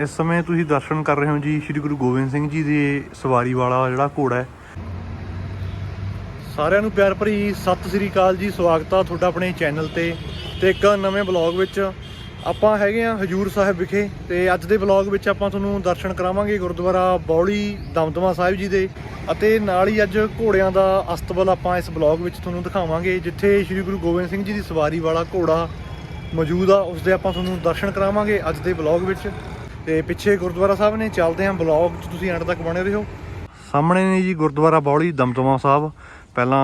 ਇਸ ਸਮੇਂ ਤੁਸੀਂ ਦਰਸ਼ਨ ਕਰ ਰਹੇ ਹੋ ਜੀ ਸ੍ਰੀ ਗੁਰੂ ਗੋਬਿੰਦ ਸਿੰਘ ਜੀ ਦੇ ਸਵਾਰੀ ਵਾਲਾ ਜਿਹੜਾ ਘੋੜਾ ਹੈ। ਸਾਰਿਆਂ ਨੂੰ ਪਿਆਰ ਭਰੀ ਸਤਿ ਸ੍ਰੀ ਅਕਾਲ ਜੀ, ਸਵਾਗਤ ਆ ਤੁਹਾਡਾ ਆਪਣੇ ਚੈਨਲ ਤੇ ਤੇ ਇੱਕ ਨਵੇਂ ਬਲੌਗ ਵਿੱਚ। ਆਪਾਂ ਹੈਗੇ ਆ ਹਜੂਰ ਸਾਹਿਬ ਵਿਖੇ ਤੇ ਅੱਜ ਦੇ ਬਲੌਗ ਵਿੱਚ ਆਪਾਂ ਤੁਹਾਨੂੰ ਦਰਸ਼ਨ ਕਰਾਵਾਂਗੇ ਗੁਰਦੁਆਰਾ ਬੌਲੀ ਦਮਦਮਾ ਸਾਹਿਬ ਜੀ ਦੇ ਅਤੇ ਨਾਲ ਹੀ ਅੱਜ ਘੋੜਿਆਂ ਦਾ ਅਸਤਬਲ ਆਪਾਂ ਇਸ ਬਲੌਗ ਵਿੱਚ ਤੁਹਾਨੂੰ ਦਿਖਾਵਾਂਗੇ, ਜਿੱਥੇ ਸ੍ਰੀ ਗੁਰੂ ਗੋਬਿੰਦ ਸਿੰਘ ਜੀ ਦੀ ਸਵਾਰੀ ਵਾਲਾ ਘੋੜਾ ਮੌਜੂਦ ਆ ਉਸ ਦੇ ਆਪਾਂ ਤੁਹਾਨੂੰ ਦਰਸ਼ਨ ਕਰਾਵਾਂਗੇ ਅੱਜ ਦੇ ਬਲੌਗ ਵਿੱਚ। ਤੇ ਪਿੱਛੇ ਗੁਰਦੁਆਰਾ ਸਾਹਿਬ ਨੇ, ਚੱਲਦੇ ਆਂ ਬਲੌਗ 'ਚ, ਤੁਸੀਂ ਐਂਡ ਤੱਕ ਬਣੇ ਰਹੋ। ਸਾਹਮਣੇ ਨੇ ਜੀ ਗੁਰਦੁਆਰਾ ਬੌਲੀ, ਦਮਦਮਾ ਸਾਹਿਬ। ਪਹਿਲਾਂ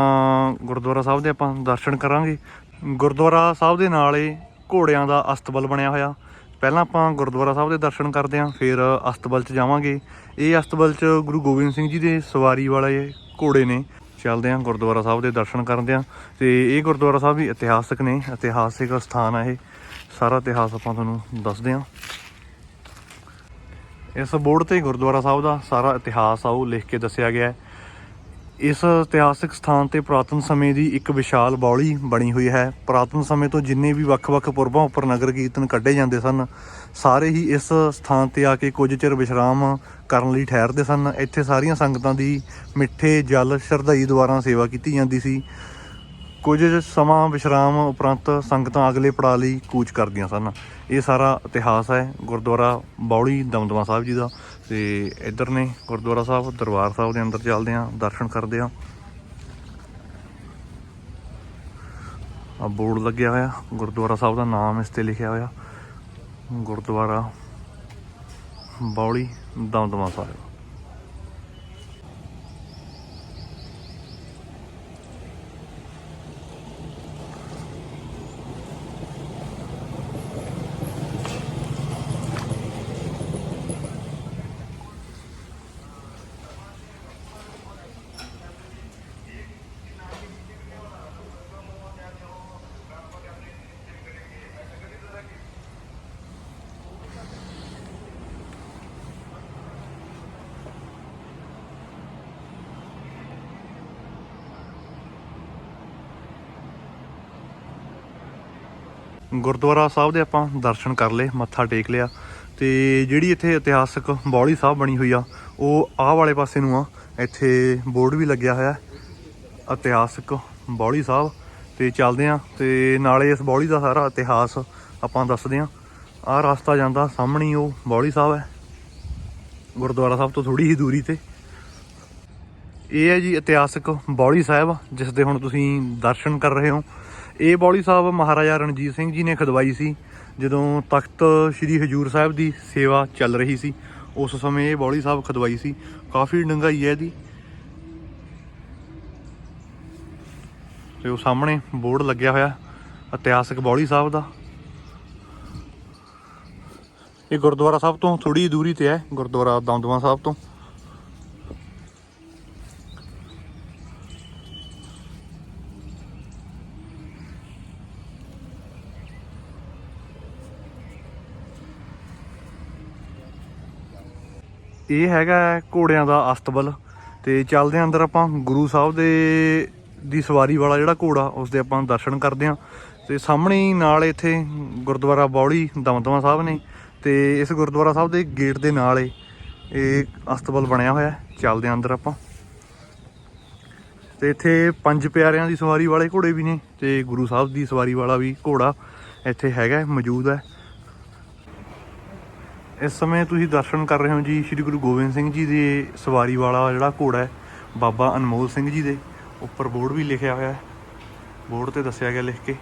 ਗੁਰਦੁਆਰਾ ਸਾਹਿਬ ਦੇ ਆਪਾਂ ਦਰਸ਼ਨ ਕਰਾਂਗੇ। ਗੁਰਦੁਆਰਾ ਸਾਹਿਬ ਦੇ ਨਾਲ ਹੀ ਘੋੜਿਆਂ ਦਾ ਅਸਤਬਲ ਬਣਿਆ ਹੋਇਆ। ਪਹਿਲਾਂ ਆਪਾਂ ਗੁਰਦੁਆਰਾ ਸਾਹਿਬ ਦੇ ਦਰਸ਼ਨ ਕਰਦੇ ਆਂ ਫਿਰ ਅਸਤਬਲ 'ਚ ਜਾਵਾਂਗੇ। ਇਹ ਅਸਤਬਲ 'ਚ ਗੁਰੂ ਗੋਬਿੰਦ ਸਿੰਘ ਜੀ ਦੇ ਸਵਾਰੀ ਵਾਲੇ ਘੋੜੇ ਨੇ। ਚੱਲਦੇ ਆਂ ਗੁਰਦੁਆਰਾ ਸਾਹਿਬ ਦੇ ਦਰਸ਼ਨ ਕਰਦੇ ਆਂ ਤੇ ਇਹ ਗੁਰਦੁਆਰਾ ਸਾਹਿਬ ਵੀ ਇਤਿਹਾਸਕ ਨੇ, ਇਤਿਹਾਸਿਕ ਸਥਾਨ ਆ ਇਹ। ਸਾਰਾ ਇਤਿਹਾਸ ਆਪਾਂ ਤੁਹਾਨੂੰ ਦੱਸਦੇ ਆਂ ਇਸ ਬੋਰਡ ਤੇ ਗੁਰਦੁਆਰਾ ਸਾਹਿਬ ਦਾ ਸਾਰਾ ਇਤਿਹਾਸ ਆ, ਉਹ ਲਿਖ ਕੇ ਦੱਸਿਆ ਗਿਆ ਹੈ। ਇਸ ਇਤਿਹਾਸਕ ਸਥਾਨ ਤੇ ਪੁਰਾਤਨ ਸਮੇਂ ਦੀ ਇੱਕ ਵਿਸ਼ਾਲ ਬੌਲੀ ਬਣੀ ਹੋਈ ਹੈ। ਪੁਰਾਤਨ ਸਮੇਂ ਤੋਂ ਜਿੰਨੇ ਵੀ ਵੱਖ-ਵੱਖ ਪੁਰਬਾਂ ਉੱਪਰ ਨਗਰ ਕੀਰਤਨ ਕੱਢੇ ਜਾਂਦੇ ਸਨ, ਸਾਰੇ ਹੀ ਇਸ ਸਥਾਨ ਤੇ ਆ ਕੇ ਕੁਝ ਚਿਰ ਵਿਸ਼ਰਾਮ ਕਰਨ ਲਈ ਠਹਿਰਦੇ ਸਨ। ਇੱਥੇ ਸਾਰੀਆਂ ਸੰਗਤਾਂ ਦੀ ਮਿੱਠੇ, ਜਲ, ਸ਼ਰਧਾਈ ਦੁਆਰਾ ਸੇਵਾ ਕੀਤੀ ਜਾਂਦੀ ਸੀ। ਕੁਝ ਸਮਾਂ ਵਿਸ਼ਰਾਮ ਉਪਰੰਤ ਸੰਗਤਾਂ ਅਗਲੇ ਪੜਾਅ ਲਈ ਕੂਚ ਕਰਦੀਆਂ ਸਨ। ਇਹ ਸਾਰਾ ਇਤਿਹਾਸ ਹੈ ਗੁਰਦੁਆਰਾ ਬੌਲੀ ਦਮਦਮਾ ਸਾਹਿਬ ਜੀ ਦਾ ਤੇ ਇੱਧਰ ਨੇ ਗੁਰਦੁਆਰਾ ਸਾਹਿਬ, ਦਰਬਾਰ ਸਾਹਿਬ ਦੇ ਅੰਦਰ ਚੱਲਦੇ ਆਂ ਦਰਸ਼ਨ ਕਰਦੇ ਆਂ ਆ ਬੋਰਡ ਲੱਗਿਆ ਹੋਇਆ, ਗੁਰਦੁਆਰਾ ਸਾਹਿਬ ਦਾ ਨਾਮ ਇਸ ਤੇ ਲਿਖਿਆ ਹੋਇਆ, ਗੁਰਦੁਆਰਾ ਬੌਲੀ ਦਮਦਮਾ ਸਾਹਿਬ। ਗੁਰਦੁਆਰਾ ਸਾਹਿਬ ਦੇ ਆਪਾਂ ਦਰਸ਼ਨ ਕਰ ਲਏ, ਮੱਥਾ ਟੇਕ ਲਿਆ ਤੇ ਜਿਹੜੀ ਇੱਥੇ ਇਤਿਹਾਸਕ ਬੌਲੀ ਸਾਹਿਬ ਬਣੀ ਹੋਈ ਆ, ਉਹ ਆਹ ਵਾਲੇ ਪਾਸੇ ਨੂੰ ਆ, ਇੱਥੇ ਬੋਰਡ ਵੀ ਲੱਗਿਆ ਹੋਇਆ ਇਤਿਹਾਸਕ ਬੌਲੀ ਸਾਹਿਬ ਤੇ ਚੱਲਦੇ ਆ ਤੇ ਨਾਲੇ ਇਸ ਬੌਲੀ ਦਾ ਸਾਰਾ ਇਤਿਹਾਸ ਆਪਾਂ ਦੱਸਦੇ ਆ ਆਹ ਰਸਤਾ ਜਾਂਦਾ ਸਾਹਮਣੇ, ਉਹ ਬੌਲੀ ਸਾਹਿਬ ਹੈ, ਗੁਰਦੁਆਰਾ ਸਾਹਿਬ ਤੋਂ ਥੋੜੀ ਹੀ ਦੂਰੀ ਤੇ। ਇਹ ਹੈ ਜੀ ਇਤਿਹਾਸਕ ਬੌਲੀ ਸਾਹਿਬ, ਜਿਸ ਦੇ ਹੁਣ ਤੁਸੀਂ ਦਰਸ਼ਨ ਕਰ ਰਹੇ ਹੋ। ਇਹ ਬੌਲੀ ਸਾਹਿਬ ਮਹਾਰਾਜਾ ਰਣਜੀਤ ਸਿੰਘ ਜੀ ਨੇ ਖਦਵਾਈ ਸੀ, ਜਦੋਂ ਤਖਤ ਸ੍ਰੀ ਹਜੂਰ ਸਾਹਿਬ ਦੀ ਸੇਵਾ ਚੱਲ ਰਹੀ ਸੀ, ਉਸ ਸਮੇਂ ਇਹ ਬੌਲੀ ਸਾਹਿਬ ਖਦਵਾਈ ਸੀ। ਕਾਫੀ ਡੰਗਾਈ ਹੈ ਇਹਦੀ। ਤੇ ਉਹ ਸਾਹਮਣੇ ਬੋਰਡ ਲੱਗਿਆ ਹੋਇਆ, ਇਤਿਹਾਸਕ ਬੌਲੀ ਸਾਹਿਬ ਦਾ। ਇਹ ਗੁਰਦੁਆਰਾ ਸਾਹਿਬ ਤੋਂ ਥੋੜੀ ਦੂਰੀ ਤੇ ਹੈ, ਗੁਰਦੁਆਰਾ ਦਮਦਮਾ ਸਾਹਿਬ ਤੋਂ। ਇਹ ਹੈਗਾ ਘੋੜਿਆਂ ਦਾ ਅਸਤਬਲ ਤੇ ਚੱਲਦੇ ਆਂ ਅੰਦਰ ਆਪਾਂ ਗੁਰੂ ਸਾਹਿਬ ਦੇ ਦੀ ਸਵਾਰੀ ਵਾਲਾ ਜਿਹੜਾ ਘੋੜਾ ਉਸ ਦੇ ਆਪਾਂ ਦਰਸ਼ਨ ਕਰਦੇ ਆਂ। ਤੇ ਸਾਹਮਣੇ ਹੀ ਨਾਲ ਇੱਥੇ ਗੁਰਦੁਆਰਾ ਬੌਲੀ ਦਮਦਮਾ ਸਾਹਿਬ ਨੇ ਤੇ ਇਸ ਗੁਰਦੁਆਰਾ ਸਾਹਿਬ ਦੇ ਗੇਟ ਦੇ ਨਾਲ ਇਹ ਅਸਤਬਲ ਬਣਿਆ ਹੋਇਆ ਹੈ। ਚੱਲਦੇ ਆਂ ਅੰਦਰ ਆਪਾਂ। ਤੇ ਇੱਥੇ ਪੰਜ ਪਿਆਰਿਆਂ ਦੀ ਸਵਾਰੀ ਵਾਲੇ ਘੋੜੇ ਵੀ ਨੇ ਤੇ ਗੁਰੂ ਸਾਹਿਬ ਦੀ ਸਵਾਰੀ ਵਾਲਾ ਵੀ ਘੋੜਾ ਇੱਥੇ ਹੈਗਾ ਮੌਜੂਦ ਹੈ। ਇਸ ਸਮੇਂ ਤੁਸੀਂ ਦਰਸ਼ਨ ਕਰ ਰਹੇ ਹੋ ਜੀ ਸ੍ਰੀ ਗੁਰੂ ਗੋਬਿੰਦ ਸਿੰਘ ਜੀ ਦੇ ਸਵਾਰੀ ਵਾਲਾ ਜਿਹੜਾ ਘੋੜਾ ਹੈ, ਬਾਬਾ ਅਨਮੋਲ ਸਿੰਘ ਜੀ ਦੇ। ਉੱਪਰ ਬੋਰਡ ਵੀ ਲਿਖਿਆ ਹੋਇਆ ਹੈ। ਬੋਰਡ ਤੇ ਦੱਸਿਆ ਗਿਆ ਲਿਖ ਕੇ।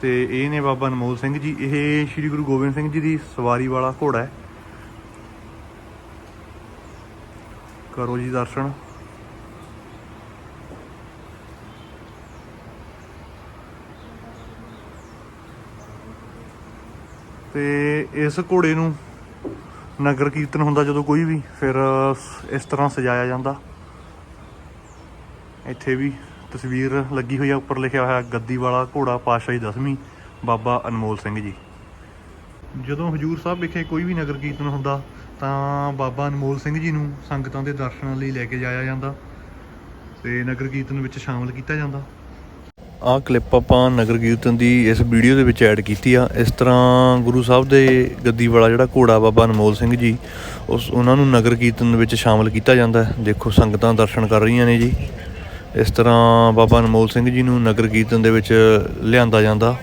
ਤੇ ਇਹ ਨੇ ਬਾਬਾ ਅਨਮੋਲ ਸਿੰਘ ਜੀ, ਇਹ ਸ੍ਰੀ ਗੁਰੂ ਗੋਬਿੰਦ ਸਿੰਘ ਜੀ ਦੀ ਸਵਾਰੀ ਵਾਲਾ ਘੋੜਾ ਹੈ। ਕਰੋ ਜੀ ਦਰਸ਼ਨ। ਤੇ ਇਸ ਘੋੜੇ ਨੂੰ ਨਗਰ ਕੀਰਤਨ ਹੁੰਦਾ ਜਦੋਂ ਕੋਈ ਵੀ, ਫਿਰ ਇਸ ਤਰ੍ਹਾਂ ਸਜਾਇਆ ਜਾਂਦਾ। ਇੱਥੇ ਵੀ ਤਸਵੀਰ ਲੱਗੀ ਹੋਈ ਆ, ਉੱਪਰ ਲਿਖਿਆ ਹੋਇਆ ਗੱਦੀ ਵਾਲਾ ਘੋੜਾ ਪਾਤਸ਼ਾਹੀ ਦਸਵੀਂ, ਬਾਬਾ ਅਨਮੋਲ ਸਿੰਘ ਜੀ। ਜਦੋਂ ਹਜੂਰ ਸਾਹਿਬ ਵਿਖੇ ਕੋਈ ਵੀ ਨਗਰ ਕੀਰਤਨ ਹੁੰਦਾ, ਤਾਂ ਬਾਬਾ ਅਨਮੋਲ ਸਿੰਘ ਜੀ ਨੂੰ ਸੰਗਤਾਂ ਦੇ ਦਰਸ਼ਨਾਂ ਲਈ ਲੈ ਕੇ ਜਾਇਆ ਜਾਂਦਾ ਤੇ ਨਗਰ ਕੀਰਤਨ ਵਿੱਚ ਸ਼ਾਮਲ ਕੀਤਾ ਜਾਂਦਾ। ਆਹ ਕਲਿੱਪ ਆਪਾਂ ਨਗਰ ਕੀਰਤਨ ਦੀ ਇਸ ਵੀਡੀਓ ਦੇ ਵਿੱਚ ਐਡ ਕੀਤੀ ਆ। ਇਸ ਤਰ੍ਹਾਂ ਗੁਰੂ ਸਾਹਿਬ ਦੇ ਗੱਦੀ ਵਾਲਾ ਜਿਹੜਾ ਘੋੜਾ ਬਾਬਾ ਅਨਮੋਲ ਸਿੰਘ ਜੀ, ਉਸ ਉਹਨਾਂ ਨੂੰ ਨਗਰ ਕੀਰਤਨ ਵਿੱਚ ਸ਼ਾਮਲ ਕੀਤਾ ਜਾਂਦਾ ਹੈ। ਦੇਖੋ ਸੰਗਤਾਂ ਦਰਸ਼ਨ ਕਰ ਰਹੀਆਂ ਨੇ ਜੀ। ਇਸ ਤਰ੍ਹਾਂ ਬਾਬਾ ਅਨਮੋਲ ਸਿੰਘ ਜੀ ਨੂੰ ਨਗਰ ਕੀਰਤਨ ਦੇ ਵਿੱਚ ਲਿਆਂਦਾ ਜਾਂਦਾ।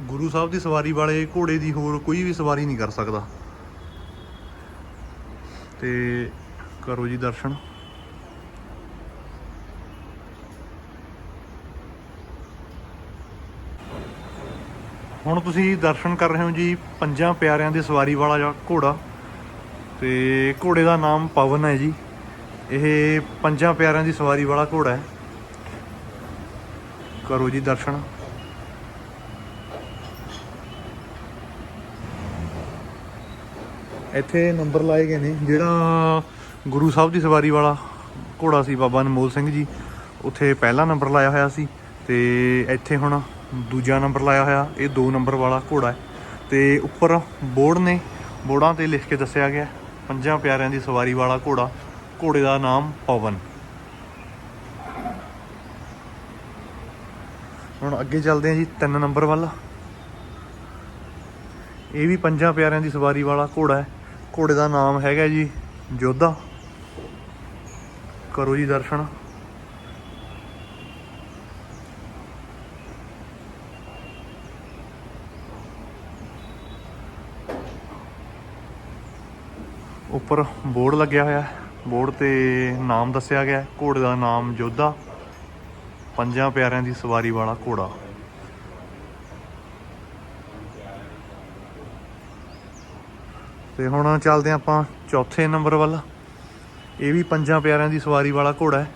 ਗੁਰੂ ਸਾਹਿਬ ਦੀ ਸਵਾਰੀ ਵਾਲੇ ਘੋੜੇ ਦੀ ਹੋਰ ਕੋਈ ਵੀ ਸਵਾਰੀ ਨਹੀਂ ਕਰ ਸਕਦਾ। ਤੇ ਕਰੋ ਜੀ ਦਰਸ਼ਨ। ਹੁਣ ਤੁਸੀਂ ਦਰਸ਼ਨ ਕਰ ਰਹੇ ਹੋ ਜੀ ਪੰਜਾਂ ਪਿਆਰਿਆਂ ਦੀ ਸਵਾਰੀ ਵਾਲਾ ਘੋੜਾ। ਤੇ ਘੋੜੇ ਦਾ ਨਾਮ ਪਵਨ ਹੈ ਜੀ। ਇਹ ਪੰਜਾਂ ਪਿਆਰਿਆਂ ਦੀ ਸਵਾਰੀ ਵਾਲਾ ਘੋੜਾ ਹੈ। ਕਰੋ ਜੀ ਦਰਸ਼ਨ। ਇੱਥੇ ਨੰਬਰ ਲਾਏ ਗਏ ਨੇ, ਜਿਹੜਾ ਗੁਰੂ ਸਾਹਿਬ ਦੀ ਸਵਾਰੀ ਵਾਲਾ ਘੋੜਾ ਸੀ ਬਾਬਾ ਅਨਮੋਲ ਸਿੰਘ ਜੀ। ਉੱਥੇ ਪਹਿਲਾ ਨੰਬਰ ਲਾਇਆ ਹੋਇਆ ਸੀ ਤੇ ਇੱਥੇ ਹੁਣ ਦੂਜਾ ਨੰਬਰ ਲਾਇਆ ਹੋਇਆ, ਇਹ 2 ਨੰਬਰ ਵਾਲਾ ਘੋੜਾ ਹੈ। ਤੇ ਉੱਪਰ ਬੋਰਡ ਨੇ, ਬੋਰਡਾਂ ਤੇ ਲਿਖ ਕੇ ਦੱਸਿਆ ਗਿਆ ਪੰਜਾਂ ਪਿਆਰਿਆਂ ਦੀ ਸਵਾਰੀ ਵਾਲਾ ਘੋੜਾ, ਘੋੜੇ ਦਾ ਨਾਮ ਪਵਨ। ਹੁਣ ਅੱਗੇ ਚੱਲਦੇ ਹਾਂ ਜੀ 3 ਨੰਬਰ ਵੱਲ। ਇਹ ਵੀ ਪੰਜਾਂ ਪਿਆਰਿਆਂ ਦੀ ਸਵਾਰੀ ਵਾਲਾ ਘੋੜਾ ਹੈ। ਘੋੜੇ ਦਾ ਨਾਮ ਹੈਗਾ ਜੀ, ਜੋਧਾ। ਕਰੋ ਜੀ ਦਰਸ਼ਨ। ਉੱਪਰ ਬੋਰਡ ਲੱਗਿਆ ਹੋਇਆ ਬੋਰਡ ਤੇ ਨਾਮ ਦੱਸਿਆ ਗਿਆ ਘੋੜੇ ਦਾ ਨਾਮ ਜੋਧਾ, ਪੰਜਾਂ ਪਿਆਰਿਆਂ ਦੀ ਸਵਾਰੀ ਵਾਲਾ ਘੋੜਾ। ਤੇ ਹੁਣ ਚੱਲਦੇ ਹਾਂ ਆਪਾਂ ਚੌਥੇ ਨੰਬਰ ਵੱਲ। ਇਹ ਵੀ ਪੰਜਾਂ ਪਿਆਰਿਆਂ ਦੀ ਸਵਾਰੀ ਵਾਲਾ ਘੋੜਾ ਹੈ।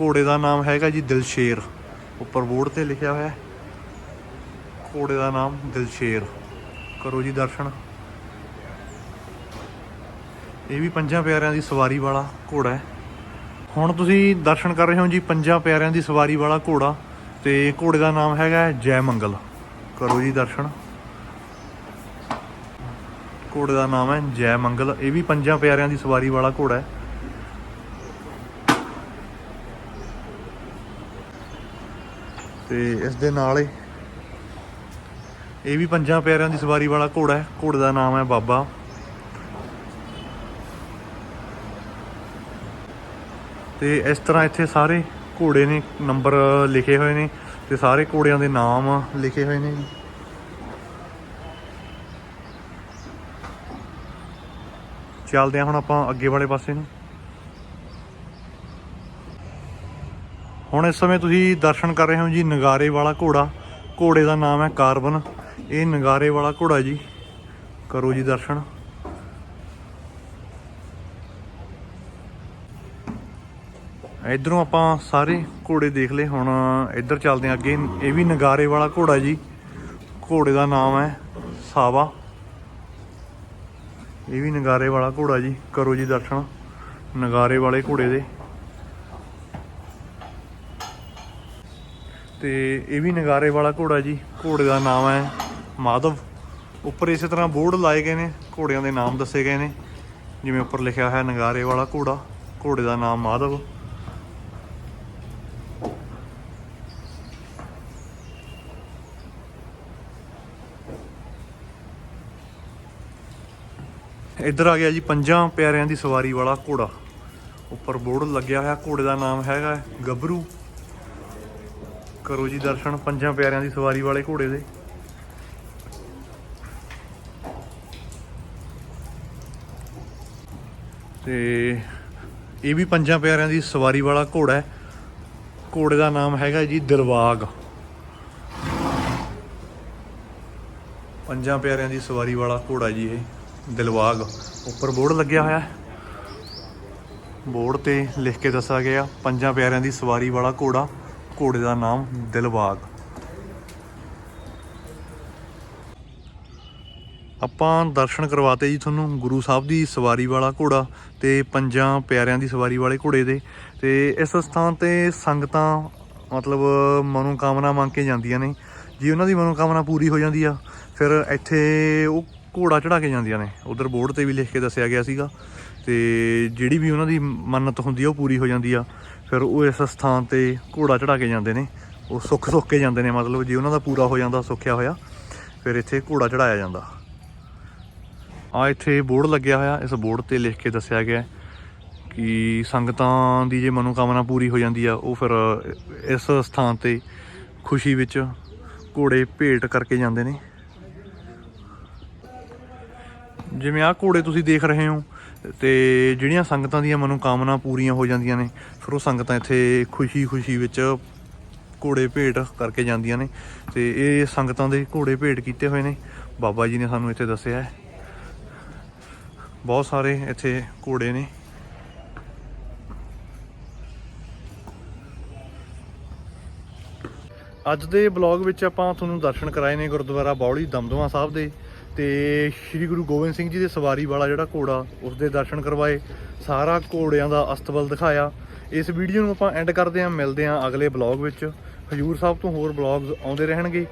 ਘੋੜੇ ਦਾ ਨਾਮ ਹੈਗਾ ਜੀ ਦਿਲਸ਼ੇਰ। ਉੱਪਰ ਬੋਰਡ ਤੇ ਲਿਖਿਆ ਹੋਇਆ ਹੈ। ਘੋੜੇ ਦਾ ਨਾਮ ਦਿਲਸ਼ੇਰ। ਕਰੋ ਜੀ ਦਰਸ਼ਨ। ਇਹ ਵੀ ਪੰਜਾਂ ਪਿਆਰਿਆਂ ਦੀ ਸਵਾਰੀ ਵਾਲਾ ਘੋੜਾ ਹੈ। ਹੁਣ ਤੁਸੀਂ ਦਰਸ਼ਨ ਕਰ ਰਹੇ ਹੋ ਜੀ ਪੰਜਾਂ ਪਿਆਰਿਆਂ ਦੀ ਸਵਾਰੀ ਵਾਲਾ ਘੋੜਾ ਤੇ ਘੋੜੇ ਦਾ ਨਾਮ ਹੈਗਾ ਹੈ ਜੈ ਮੰਗਲ। ਕਰੋ ਜੀ ਦਰਸ਼ਨ। ਘੋੜੇ ਦਾ ਨਾਮ ਹੈ ਜੈ ਮੰਗਲ। ਇਹ ਵੀ ਪੰਜਾਂ ਪਿਆਰਿਆਂ ਦੀ ਸਵਾਰੀ ਵਾਲਾ ਘੋੜਾ ਹੈ। ਤੇ ਇਸ ਦੇ ਨਾਲ ਹੀ ਇਹ ਵੀ ਪੰਜਾਂ ਪਿਆਰਿਆਂ ਦੀ ਸਵਾਰੀ ਵਾਲਾ ਘੋੜਾ ਹੈ। ਘੋੜੇ ਦਾ ਨਾਮ ਹੈ ਬਾਬਾ ਤੇ ਇਸ ਤਰ੍ਹਾਂ ਇੱਥੇ ਸਾਰੇ ਘੋੜੇ ਨੇ ਨੰਬਰ ਲਿਖੇ ਹੋਏ ਨੇ ਤੇ ਸਾਰੇ ਘੋੜਿਆਂ ਦੇ ਨਾਮ ਲਿਖੇ ਹੋਏ ਨੇ ਚੱਲਦੇ ਹਾਂ ਹੁਣ ਆਪਾਂ ਅੱਗੇ ਵਾਲੇ ਪਾਸੇ ਨੂੰ। ਹੁਣ ਇਸ ਸਮੇਂ ਤੁਸੀਂ ਦਰਸ਼ਨ ਕਰ ਰਹੇ ਹੋ ਜੀ ਨਗਾਰੇ ਵਾਲਾ ਘੋੜਾ। ਘੋੜੇ ਦਾ ਨਾਮ ਹੈ ਕਾਰਬਨ। ਇਹ ਨਗਾਰੇ ਵਾਲਾ ਘੋੜਾ ਜੀ। ਕਰੋ ਜੀ ਦਰਸ਼ਨ। ਇਧਰੋਂ ਆਪਾਂ ਸਾਰੇ ਘੋੜੇ ਦੇਖ ਲਏ, ਹੁਣ ਇੱਧਰ ਚੱਲਦੇ ਹਾਂ ਅੱਗੇ। ਇਹ ਵੀ ਨਗਾਰੇ ਵਾਲਾ ਘੋੜਾ ਜੀ। ਘੋੜੇ ਦਾ ਨਾਮ ਹੈ ਸਾਵਾ। ਇਹ ਵੀ ਨਗਾਰੇ ਵਾਲਾ ਘੋੜਾ ਜੀ। ਕਰੋ ਜੀ ਦਰਸ਼ਨ, ਨਗਾਰੇ ਵਾਲੇ ਘੋੜੇ ਦੇ। ਤੇ ਇਹ ਵੀ ਨਗਾਰੇ ਵਾਲਾ ਘੋੜਾ ਜੀ। ਘੋੜੇ ਦਾ ਨਾਮ ਹੈ ਮਾਧਵ। ਉੱਪਰ ਇਸੇ ਤਰ੍ਹਾਂ ਬੋਰਡ ਲਾਏ ਗਏ ਨੇ, ਘੋੜਿਆਂ ਦੇ ਨਾਮ ਦੱਸੇ ਗਏ ਨੇ। ਜਿਵੇਂ ਉੱਪਰ ਲਿਖਿਆ ਹੋਇਆ ਨਗਾਰੇ ਵਾਲਾ ਘੋੜਾ। ਘੋੜੇ ਦਾ ਨਾਮ ਮਾਧਵ। ਇੱਧਰ ਆ ਗਿਆ ਜੀ ਪੰਜਾਂ ਪਿਆਰਿਆਂ ਦੀ ਸਵਾਰੀ ਵਾਲਾ ਘੋੜਾ। ਉੱਪਰ ਬੋਰਡ ਲੱਗਿਆ ਹੋਇਆ, ਘੋੜੇ ਦਾ ਨਾਮ ਹੈਗਾ ਗੱਭਰੂ। ਕਰੋ ਜੀ ਦਰਸ਼ਨ ਪੰਜਾਂ ਪਿਆਰਿਆਂ ਦੀ ਸਵਾਰੀ ਵਾਲੇ ਘੋੜੇ ਦੇ। ਤੇ ਇਹ ਵੀ ਪੰਜਾਂ ਪਿਆਰਿਆਂ ਦੀ ਸਵਾਰੀ ਵਾਲਾ ਘੋੜਾ ਹੈ। ਘੋੜੇ ਦਾ ਨਾਮ ਹੈਗਾ ਜੀ ਦਿਲਵਾਗ। ਪੰਜਾਂ ਪਿਆਰਿਆਂ ਦੀ ਸਵਾਰੀ ਵਾਲਾ ਘੋੜਾ ਜੀ ਇਹ। ਦਿਲਵਾਗ ਉੱਪਰ ਬੋਰਡ ਲੱਗਿਆ ਹੋਇਆ ਹੈ। ਬੋਰਡ ਤੇ ਲਿਖ ਕੇ ਦੱਸਿਆ ਗਿਆ, ਪੰਜਾਂ ਪਿਆਰਿਆਂ ਦੀ ਸਵਾਰੀ ਵਾਲਾ ਘੋੜਾ, ਘੋੜੇ ਦਾ ਨਾਮ ਦਿਲਵਾਗ। ਆਪਾਂ ਦਰਸ਼ਨ ਕਰਵਾਤੇ ਜੀ ਤੁਹਾਨੂੰ ਗੁਰੂ ਸਾਹਿਬ ਦੀ ਸਵਾਰੀ ਵਾਲਾ ਘੋੜਾ ਤੇ ਪੰਜਾਂ ਪਿਆਰਿਆਂ ਦੀ ਸਵਾਰੀ ਵਾਲੇ ਘੋੜੇ ਦੇ। ਤੇ ਇਸ ਸਥਾਨ ਤੇ ਸੰਗਤਾਂ, ਮਤਲਬ ਮਨੋਕਾਮਨਾ ਮੰਗ ਕੇ ਜਾਂਦੀਆਂ ਨੇ। ਜੇ ਉਹਨਾਂ ਦੀ ਮਨੋਕਾਮਨਾ ਪੂਰੀ ਹੋ ਜਾਂਦੀ ਆ। ਫਿਰ ਇੱਥੇ ਉਹ ਘੋੜਾ ਚੜਾ ਕੇ ਜਾਂਦੀਆਂ ਨੇ। ਉਧਰ ਬੋਰਡ ਤੇ ਵੀ ਲਿਖ ਕੇ ਦੱਸਿਆ ਗਿਆ ਸੀਗਾ। ਤੇ ਜਿਹੜੀ ਵੀ ਉਹਨਾਂ ਦੀ ਮੰਨਤ ਹੁੰਦੀ ਆ, ਉਹ ਪੂਰੀ ਹੋ ਜਾਂਦੀ ਆ। ਫਿਰ ਉਹ ਇਸ ਸਥਾਨ ਤੇ ਘੋੜਾ ਚੜਾ ਕੇ ਜਾਂਦੇ ਨੇ। ਉਹ ਸੁੱਖ ਸੁੱਖ ਕੇ ਜਾਂਦੇ ਨੇ, ਮਤਲਬ ਜੇ ਉਹਨਾਂ ਦਾ ਪੂਰਾ ਹੋ ਜਾਂਦਾ, ਸੁੱਖਿਆ ਹੋਇਆ, ਫਿਰ ਇੱਥੇ ਘੋੜਾ ਚੜਾਇਆ ਜਾਂਦਾ। ਆ ਇੱਥੇ ਬੋਰਡ ਲੱਗਿਆ ਹੋਇਆ, ਇਸ ਬੋਰਡ ਤੇ ਲਿਖ ਕੇ ਦੱਸਿਆ ਗਿਆ ਕਿ ਸੰਗਤਾਂ ਦੀ ਜੇ ਮਨੋਕਾਮਨਾ ਪੂਰੀ ਹੋ ਜਾਂਦੀ ਆ, ਉਹ ਫਿਰ ਇਸ ਸਥਾਨ ਤੇ ਖੁਸ਼ੀ ਵਿੱਚ ਘੋੜੇ ਭੇਟ ਕਰਕੇ ਜਾਂਦੇ ਨੇ। ਜਿਵੇਂ ਆਹ ਘੋੜੇ ਤੁਸੀਂ ਦੇਖ ਰਹੇ ਹੋ, ਤੇ ਜਿਹੜੀਆਂ ਸੰਗਤਾਂ ਦੀਆਂ ਮਨੋਕਾਮਨਾ ਪੂਰੀਆਂ ਹੋ ਜਾਂਦੀਆਂ ਨੇ, ਫਿਰ ਉਹ ਸੰਗਤਾਂ ਇੱਥੇ ਖੁਸ਼ੀ-ਖੁਸ਼ੀ ਵਿੱਚ ਘੋੜੇ ਭੇਟ ਕਰਕੇ ਜਾਂਦੀਆਂ ਨੇ, ਤੇ ਇਹ ਸੰਗਤਾਂ ਦੇ ਘੋੜੇ ਭੇਟ ਕੀਤੇ ਹੋਏ ਨੇ। ਬਾਬਾ ਜੀ ਨੇ ਸਾਨੂੰ ਇੱਥੇ ਦੱਸਿਆ ਹੈ। ਬਹੁਤ ਸਾਰੇ ਇੱਥੇ ਘੋੜੇ ਨੇ। ਅੱਜ ਦੇ ਬਲੌਗ ਵਿੱਚ ਆਪਾਂ ਤੁਹਾਨੂੰ ਦਰਸ਼ਨ ਕਰਾਏ ਨੇ ਗੁਰਦੁਆਰਾ ਬੌਲੀ ਦਮਦਮਾ ਸਾਹਿਬ ਦੇ। ਤੇ ਸ੍ਰੀ ਗੁਰੂ ਗੋਬਿੰਦ ਸਿੰਘ ਜੀ ਦੇ ਸਵਾਰੀ ਵਾਲਾ ਜਿਹੜਾ ਘੋੜਾ ਉਸ ਦੇ ਦਰਸ਼ਨ ਕਰਵਾਏ, ਸਾਰਾ ਘੋੜਿਆਂ ਦਾ ਅਸਤਬਲ ਦਿਖਾਇਆ। ਇਸ ਵੀਡੀਓ ਨੂੰ ਆਪਾਂ ਐਂਡ ਕਰਦੇ ਹਾਂ, ਮਿਲਦੇ ਹਾਂ ਅਗਲੇ ਬਲੌਗ ਵਿੱਚ। ਹਜੂਰ ਸਾਹਿਬ ਤੋਂ ਹੋਰ ਬਲੌਗਸ ਆਉਂਦੇ ਰਹਿਣਗੇ।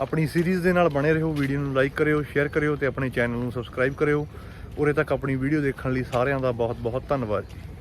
ਆਪਣੀ ਸੀਰੀਜ਼ ਦੇ ਨਾਲ ਬਣੇ ਰਹੋ, ਵੀਡੀਓ ਨੂੰ ਲਾਈਕ ਕਰਿਓ ਸ਼ੇਅਰ ਕਰਿਓ ਤੇ ਆਪਣੇ ਚੈਨਲ ਨੂੰ ਸਬਸਕ੍ਰਾਈਬ ਕਰਿਓ। ਉਰੇ ਤੱਕ ਆਪਣੀ ਵੀਡੀਓ ਦੇਖਣ ਲਈ ਸਾਰਿਆਂ ਦਾ ਬਹੁਤ ਬਹੁਤ ਧੰਨਵਾਦ ਜੀ।